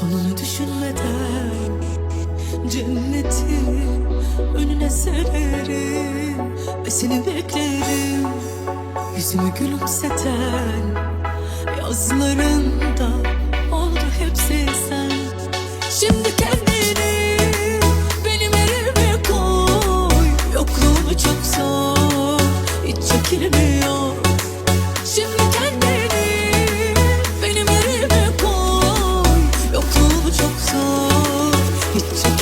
Sonunu düşünmeden Cenneti önüne sererim Ve seni beklerim. Yüzümü gülümseten Yazlarında Hiç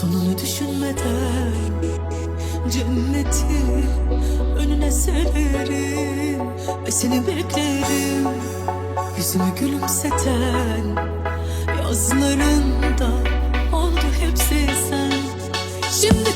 Sonunu düşünmeden Cenneti önüne sererim Ve seni beklerim. Yüzümü gülümseten Yazlarında oldu hepsi sen Şimdi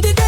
did I?